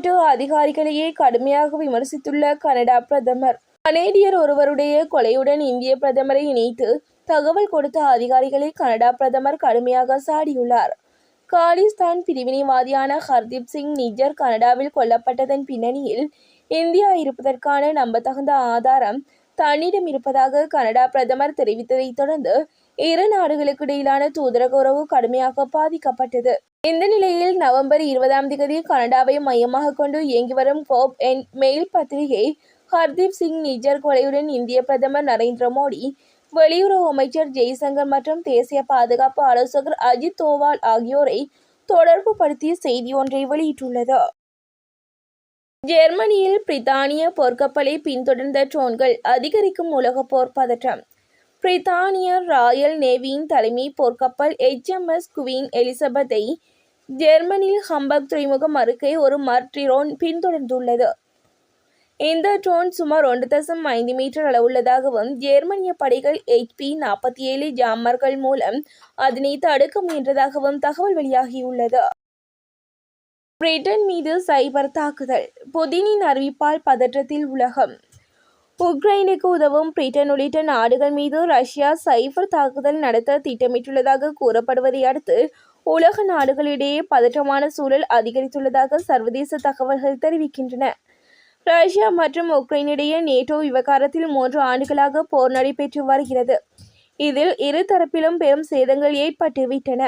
வெளிநாட்டு அதிகாரிகளையே கடுமையாக விமர்சித்துள்ள கனடா பிரதமர். கனேடியர் ஒருவருடைய கொலையுடன் இந்திய பிரதமரை இணைத்து தகவல் கொடுத்த அதிகாரிகளை கனடா பிரதமர் கடுமையாக சாடியுள்ளார். காலிஸ்தான் பிரிவினைவாதியான ஹர்தீப் சிங் நிஜர் கனடாவில் கொல்லப்பட்டதன் பின்னணியில் இந்தியா இருப்பதற்கான நம்பத்தகுந்த ஆதாரம் தன்னிடம் இருப்பதாக கனடா பிரதமர் தெரிவித்ததைத் தொடர்ந்து இரு நாடுகளுக்கு இடையிலான தூதரக உறவு கடுமையாக பாதிக்கப்பட்டது. இந்த நிலையில் நவம்பர் இருபதாம் தேதி கனடாவை மையமாக கொண்டு இயங்கி வரும் கோப் என் மெயில் பத்திரிகை ஹர்தீப் சிங் நிஜர் கொலையுடன் இந்திய பிரதமர் நரேந்திர மோடி வெளியுறவு அமைச்சர் ஜெய்சங்கர் மற்றும் தேசிய பாதுகாப்பு ஆலோசகர் அஜித் தோவால் ஆகியோரை தொடர்பு படுத்திய செய்தி ஒன்றை வெளியிட்டுள்ளது. ஜெர்மனியில் பிரித்தானிய போர்க்கப்பலை பின்தொடர்ந்த ட்ரோன்கள் அதிகரிக்கும் உலக போர் பதற்றம். பிரித்தானிய ராயல் நேவியின் தலைமை போர்க்கப்பல் எச்எம்எஸ் குவீன் எலிசபெத்தை ஜெர்மனியில் ஹம்பர்க் துறைமுகம் அருகே ஒரு மர்ட்ரிரோன் பின்தொடர்ந்துள்ளது. இந்த ட்ரோன் சுமார் ஒன்று தசம் ஐந்து மீட்டர் அளவுள்ளதாகவும் ஜெர்மனிய படைகள் எச்பி நாற்பத்தி ஏழு ஜாமர்கள் மூலம் அதனை தடுக்க முயன்றதாகவும் தகவல் வெளியாகியுள்ளது. பிரிட்டன் மீது சைபர் தாக்குதல். புதினின் அறிவிப்பால் பதற்றத்தில் உலகம். உக்ரைனுக்கு உதவும் பிரிட்டன் உள்ளிட்ட நாடுகள் மீது ரஷ்யா சைபர் தாக்குதல் நடத்த திட்டமிட்டுள்ளதாக கூறப்படுவதை அடுத்து உலக நாடுகளிடையே பதற்றமான சூழல் அதிகரித்துள்ளதாக சர்வதேச தகவல்கள் தெரிவிக்கின்றன. ரஷ்யா மற்றும் உக்ரைனிடையே நேட்டோ விவகாரத்தில் மூன்று ஆண்டுகளாக போர் நடைபெற்று வருகிறது. இதில் இரு தரப்பிலும் பெரும் சேதங்கள் ஏற்பட்டுவிட்டன.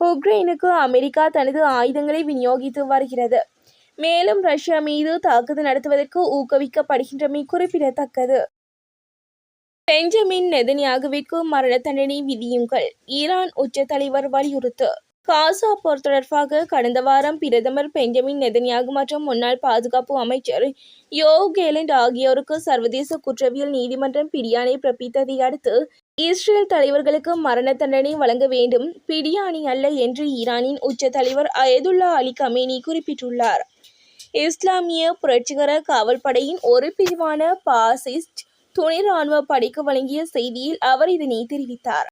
உக்ரைனுக்கு அமெரிக்கா தனது ஆயுதங்களை விநியோகித்து வருகிறது. மேலும் ரஷ்யா மீது தாக்குதல் நடத்துவதற்கு ஊக்குவிக்கப்படுகின்றமை குறிப்பிடத்தக்கது. பெஞ்சமின் நெதன்யாகுவிற்கு மரண தண்டனை விதியுங்கள் ஈரான் உச்ச தலைவர் வலியுறுத்து. காசா போர் தொடர்பாக கடந்த வாரம் பிரதமர் பெஞ்சமின் நெதன்யாகு மற்றும் முன்னாள் பாதுகாப்பு அமைச்சர் யோ கேலண்ட் ஆகியோருக்கு சர்வதேச குற்றவியல் நீதிமன்றம் பிடியாணை பிறப்பித்ததை அடுத்து இஸ்ரேல் தலைவர்களுக்கு மரண தண்டனை வழங்க வேண்டும். பிடியாணி அல்ல என்று ஈரானின் உச்ச தலைவர் அயதுல்லா அலி கமேனி குறிப்பிட்டுள்ளார். இஸ்லாமிய புரட்சிகர காவல்படையின் ஒரு பிரிவான பாசிஸ்ட் துணை ராணுவ படைக்கு வழங்கிய செய்தியில் அவர் இதனை தெரிவித்தார்.